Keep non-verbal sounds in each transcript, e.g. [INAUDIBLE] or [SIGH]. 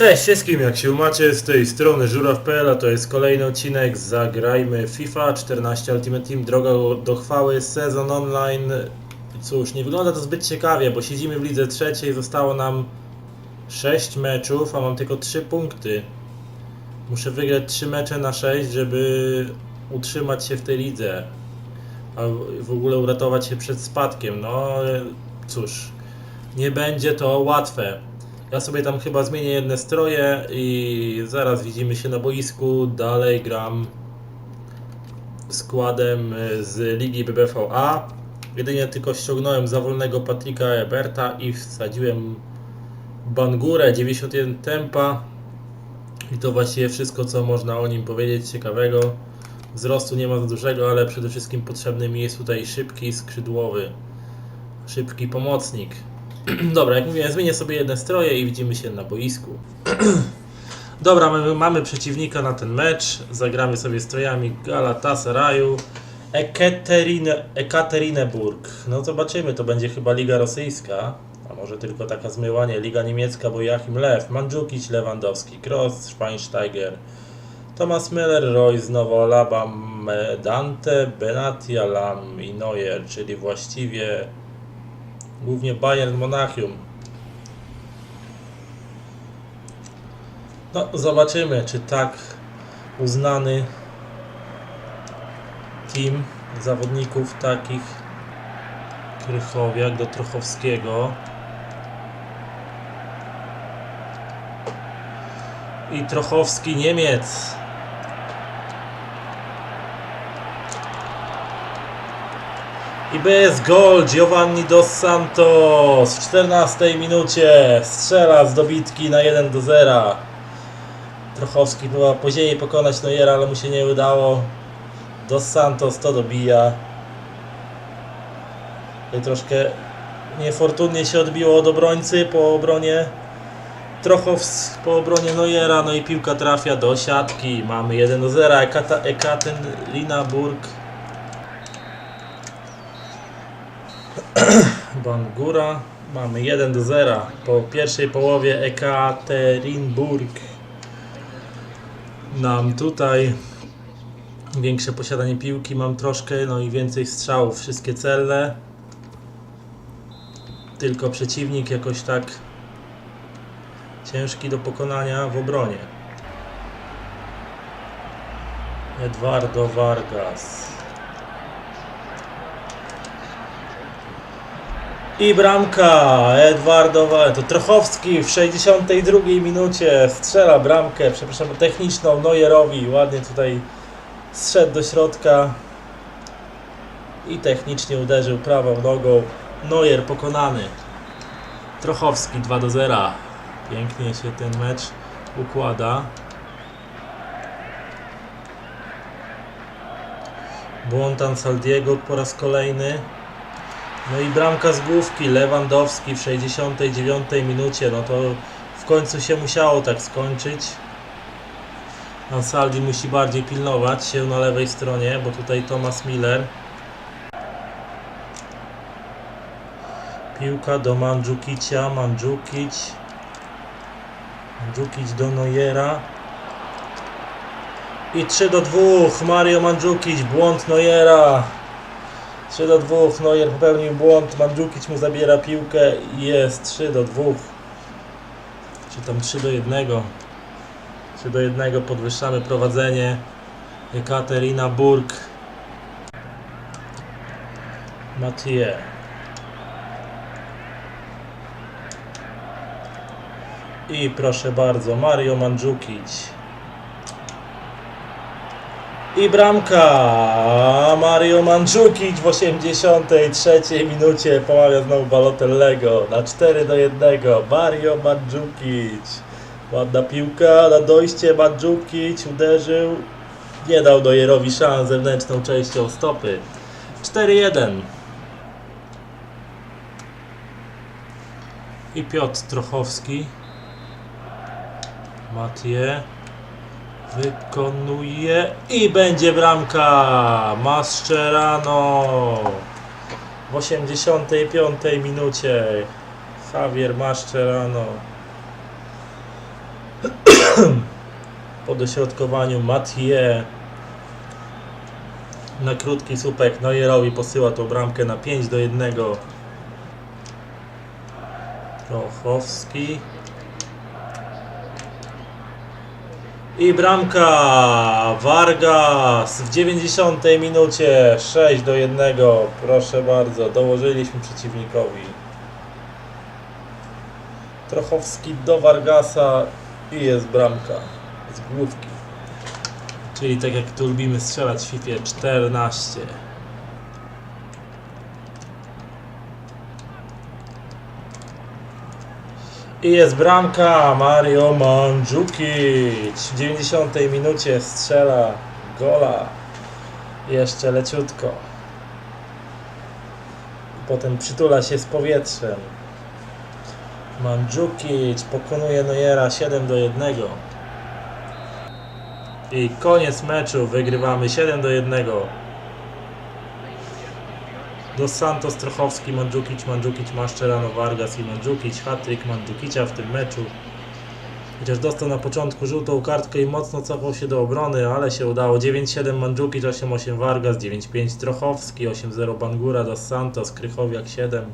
Cześć wszystkim, jak się macie z tej strony żuraw.pl, a to jest kolejny odcinek Zagrajmy FIFA 14 Ultimate Team, droga do chwały, sezon online. Cóż, nie wygląda to zbyt ciekawie, bo siedzimy w lidze trzeciej, zostało nam 6 meczów, a mam tylko 3 punkty. Muszę wygrać 3 mecze na 6, żeby utrzymać się w tej lidze, a w ogóle uratować się przed spadkiem. No cóż, nie będzie to łatwe. Ja sobie tam chyba zmienię jedne stroje i zaraz widzimy się na boisku. Dalej gram składem y, z ligi BBVA. Jedynie tylko ściągnąłem za wolnego Patrika Eberta i wsadziłem Bangurę 91 tempa. I to właściwie wszystko, co można o nim powiedzieć ciekawego. Wzrostu nie ma za dużego, ale przede wszystkim potrzebny mi jest tutaj szybki skrzydłowy, szybki pomocnik. [CLEARS THROAT] Dobra, jak mówiłem, zmienię sobie jedne stroje i widzimy się na boisku. [CLEARS THROAT] Dobra, mamy, mamy przeciwnika na ten mecz. Zagramy sobie strojami Galatasaraju. Ekaterine, Ekaterinburg. No zobaczymy, to będzie chyba Liga Rosyjska. A może tylko taka zmywanie. Liga Niemiecka, bo Joachim Lew, Mandzukic, Lewandowski, Kroos, Schweinsteiger, Thomas Müller, Royce, Nowo Alaba, Dante, Benatia, Lam i Neuer, czyli właściwie Głównie Bayern Monachium. No, zobaczymy, czy tak uznany team zawodników takich Krychowiak do Trochowskiego i Trochowski Niemiec I bez gol Giovanni Dos Santos w 14 minucie strzela z dobitki na 1 do 0. Trochowski była później pokonać Neuera, ale mu się nie udało. Dos Santos to dobija. I troszkę niefortunnie się odbiło od obrońcy po obronie Trochows po obronie Neuera, no i piłka trafia do siatki. Mamy 1 do 0. Ekata, Ekaterinburg Bangura. Mamy 1 do 0 po pierwszej połowie Ekaterinburg. Nam tutaj większe posiadanie piłki mam troszkę, no i więcej strzałów, wszystkie celne. Tylko przeciwnik jakoś tak ciężki do pokonania w obronie. Eduardo Vargas. I bramka Edwardo Wa- to Trochowski w 62 minucie strzela bramkę, przepraszam, techniczną Neuerowi, ładnie tutaj zszedł do środka i technicznie uderzył prawą nogą. Neuer pokonany. Trochowski 2 do 0. Pięknie się ten mecz układa. Błątan Saldiego po raz kolejny. No i bramka z główki, Lewandowski w 69 minucie, no to w końcu się musiało tak skończyć. Ansaldi musi bardziej pilnować się na lewej stronie, bo tutaj Thomas Miller. Piłka do Mandzukicia, Mandzukic. Mandzukic do Neuera. I 3 do 2, Mario Mandzukic, błąd Neuera. 3 do 2, Neuer popełnił błąd, Mandzukic mu zabiera piłkę i jest 3 do 2. Czy tam 3 do 1. 3 do 1 podwyższamy prowadzenie. Ekaterina Burg. Mathieu. I proszę bardzo, Mario Mandzukic. I bramka! Mario Mandzukic w 83 minucie pomawia znowu Balotellego na 4 do 1. Mario Mandzukic. Ładna piłka na dojście. Mandzukic uderzył. Nie dał Dojerowi szans zewnętrzną częścią stopy. 4-1. I Piotr Trochowski. Mathieu. Wykonuje i będzie bramka Mascherano w 85 minucie Javier Mascherano [CLEARS THROAT] Po dośrodkowaniu Mathieu na krótki słupek Neuerowi posyła tą bramkę na 5 do 1. Trochowski. I bramka Vargas w 90 minucie 6 do 1. Proszę bardzo, dołożyliśmy przeciwnikowi. Trochowski do Vargasa i jest bramka z główki. Czyli tak jak tu lubimy strzelać w FIFA 14. I jest bramka Mario Mandzukic. W 90 minucie strzela gola. Jeszcze leciutko. Potem przytula się z powietrzem. Mandzukic pokonuje Neuera 7 do 1 i koniec meczu. Wygrywamy 7 do 1 Dos Santos, Trochowski, Mandzukic, Mandzukic, Maszczerano, Vargas i Mandzukic. Hatryk Mandzukicia w tym meczu. Chociaż dostał na początku żółtą kartkę i mocno cofał się do obrony, ale się udało. 9-7 Mandzukic, 8-8 Vargas, 9-5 Trochowski, 8-0 Bangura, Dos Santos, Krychowiak 7.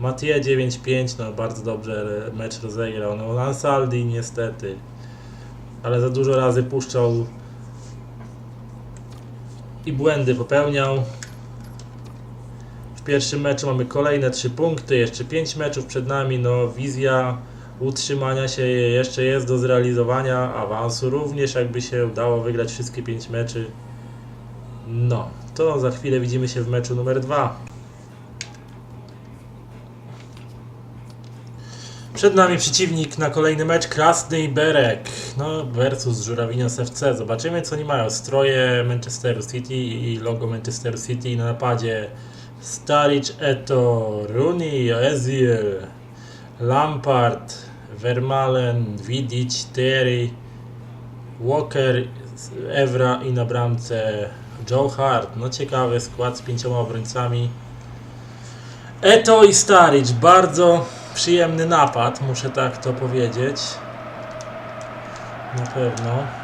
Mathieu 9-5, no bardzo dobrze mecz rozegrał. No Ansaldi niestety, ale za dużo razy puszczał i błędy popełniał. W pierwszym meczu mamy kolejne 3 punkty, jeszcze 5 meczów przed nami, no wizja utrzymania się jeszcze jest do zrealizowania, awansu również jakby się udało wygrać wszystkie 5 meczy. No, to za chwilę widzimy się w meczu numer 2. Przed nami przeciwnik na kolejny mecz, Krasny i Berek, no versus Żurawinios FC. Zobaczymy co oni mają. Stroje Manchesteru City i logo Manchesteru City na napadzie. Staric, Eto, Rooney, Ezil, Lampard, Vermalen, Vidic, Terry, Walker, Evra i na bramce Joe Hart. No ciekawy skład z pięcioma obrońcami. Eto i Staric, bardzo przyjemny napad, muszę tak to powiedzieć. Na pewno.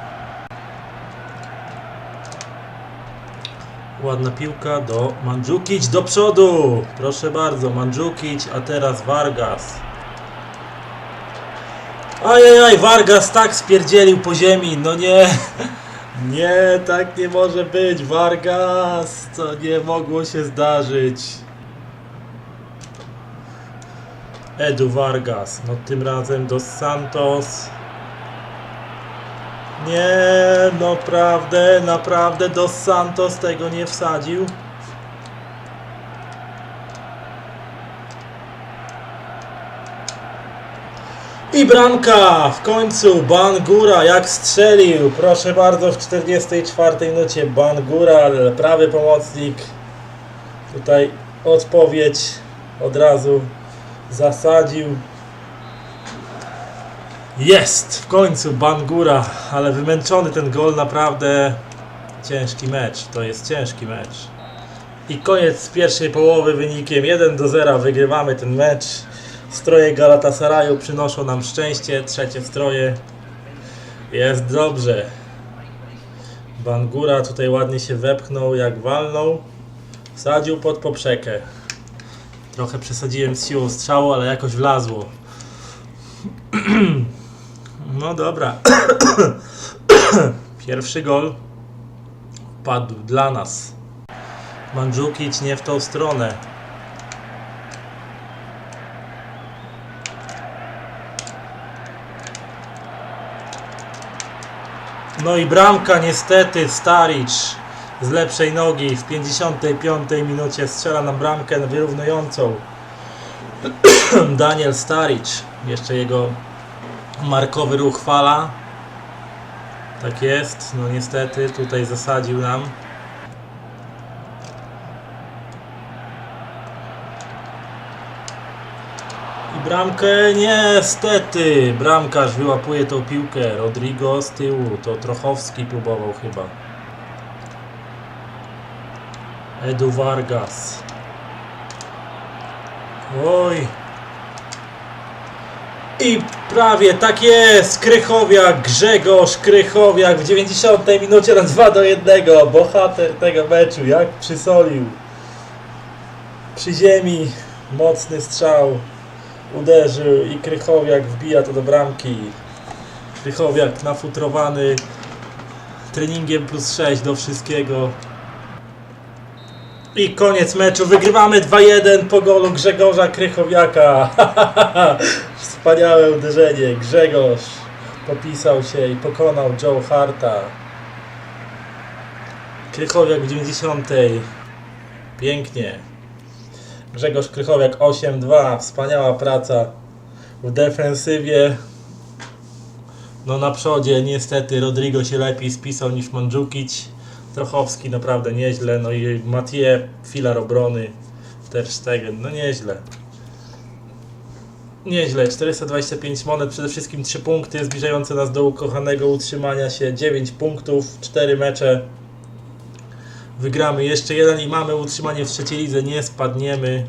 Ładna piłka do Mandzukic do przodu. Proszę bardzo, Mandzukic, a teraz Vargas. Ajajaj, Vargas tak spierdzielił po ziemi. No nie. [LAUGHS] Nie, tak nie może być. Vargas, to nie mogło się zdarzyć. Edu Vargas, no tym razem dos Santos. Nie, naprawdę, naprawdę Dos Santos tego nie wsadził. I bramka w końcu Bangura jak strzelił. Proszę bardzo w 44 minucie Bangura, prawy pomocnik. Tutaj odpowiedź od razu zasadził. Jest! W końcu Bangura, ale wymęczony ten gol, naprawdę ciężki mecz. To jest ciężki mecz. I koniec pierwszej połowy wynikiem 1 do 0. Wygrywamy ten mecz. Stroje Galatasaraju przynoszą nam szczęście. Trzecie stroje. Jest dobrze. Bangura tutaj ładnie się wepchnął, jak walnął. Wsadził pod poprzekę. Trochę przesadziłem z siłą strzału, ale jakoś wlazło. [CLEARS THROAT] No dobra. [COUGHS] Pierwszy gol padł dla nas. Mandzukic nie w tą stronę. No i bramka niestety Staric z lepszej nogi w 55 minucie strzela nam bramkę wyrównującą. [COUGHS] Daniel Staric, jeszcze jego markowy ruch fala. Tak jest, no niestety tutaj zasadził nam. I bramkę niestety, bramkarz wyłapuje tą piłkę. Rodrigo z tyłu, to Trochowski próbował chyba. Edu Vargas. Oj, I prawie tak jest! Krychowiak, Grzegorz Krychowiak w 90 minucie na 2 do 1. Bohater tego meczu, jak przysolił. Przy ziemi mocny strzał uderzył i Krychowiak wbija to do bramki. Krychowiak nafutrowany treningiem plus 6 do wszystkiego. I koniec meczu. Wygrywamy 2-1 po golu Grzegorza Krychowiaka. [LAUGHS] Wspaniałe uderzenie. Grzegorz popisał się i pokonał Joe Harta. Krychowiak w 90. Pięknie. Grzegorz Krychowiak 8-2. Wspaniała praca w defensywie. No na przodzie niestety Rodrigo się lepiej spisał niż Mandzukic. Trochowski naprawdę nieźle. No i Mathieu, filar obrony. Ter Stegen, no nieźle. Nieźle, 425 monet, przede wszystkim 3 punkty, zbliżające nas do ukochanego utrzymania się, 9 punktów, 4 mecze. Wygramy jeszcze jeden i mamy utrzymanie w trzeciej lidze, nie spadniemy.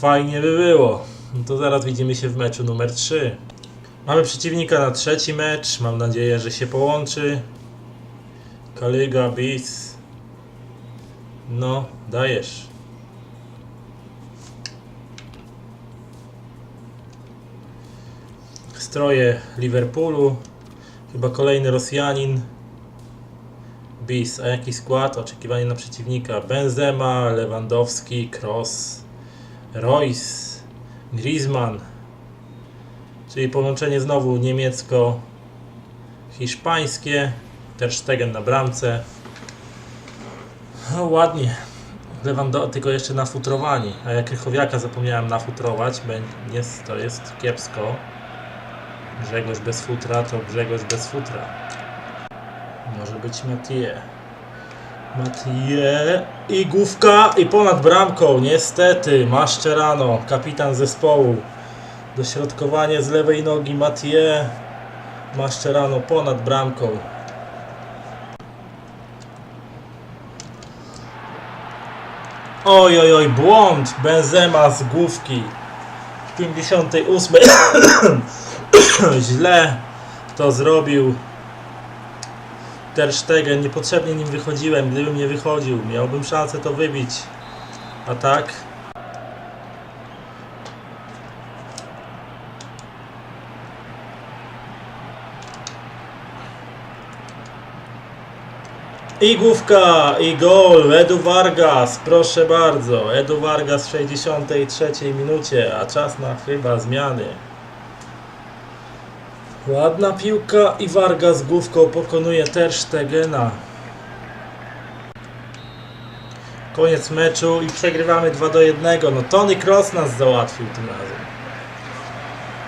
Fajnie by było. No to zaraz widzimy się w meczu numer 3. Mamy przeciwnika na trzeci mecz, mam nadzieję, że się połączy. Kalyga, Bis. No, dajesz. Stroje Liverpoolu. Chyba kolejny Rosjanin. Bis. A jaki skład? Oczekiwanie na przeciwnika. Benzema, Lewandowski, Kroos, Royce, Griezmann. Czyli połączenie znowu niemiecko-hiszpańskie. Ter Stegen na bramce. No, ładnie. Lewando, tylko jeszcze nafutrowani. A jak Krychowiaka zapomniałem nafutrować, będzie, to jest kiepsko. Grzegorz bez futra to Grzegorz bez futra. Może być Mathieu. Mathieu i główka i ponad bramką. Niestety, Maszczerano, kapitan zespołu. Dośrodkowanie z lewej nogi Mathieu. Maszczerano ponad bramką. Oj, oj, oj, błąd! Benzema z główki. W 58. [COUGHS] Źle to zrobił. Ter Stegen, niepotrzebnie nim wychodziłem. Gdybym nie wychodził, miałbym szansę to wybić. A tak? I główka, i gol, Edu Vargas, proszę bardzo. Edu Vargas w 63 minucie, a czas na chyba zmiany. Ładna piłka i Vargas główką pokonuje Ter Stegena. Koniec meczu i przegrywamy 2 do 1. No Tony Cross nas załatwił tym razem.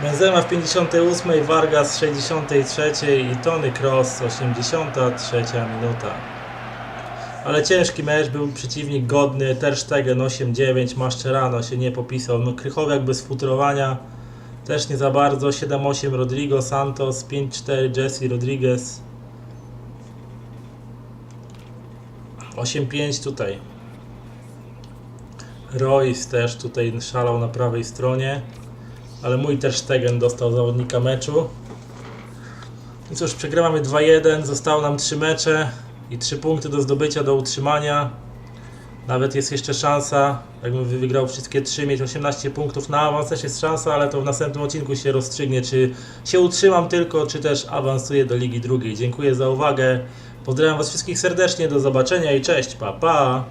Benzema w 58, Vargas w 63 i Tony Cross 83 minuta. Ale ciężki mecz, był przeciwnik godny, Ter Stegen 8-9, Maszczerano się nie popisał, no Krychowiak bez futrowania też nie za bardzo, 7-8 Rodrigo Santos, 5-4 Jesse Rodriguez. 8-5 tutaj. Royce też tutaj szalał na prawej stronie ale mój też Stegen dostał zawodnika meczu. I cóż, przegrywamy 2-1, zostało nam 3 mecze i 3 punkty do zdobycia, do utrzymania. Nawet jest jeszcze szansa, jakbym wygrał wszystkie 3, mieć 18 punktów na awans też jest szansa, ale to w następnym odcinku się rozstrzygnie, czy się utrzymam tylko, czy też awansuję do Ligi Drugiej. Dziękuję za uwagę, pozdrawiam Was wszystkich serdecznie, do zobaczenia i cześć, pa pa!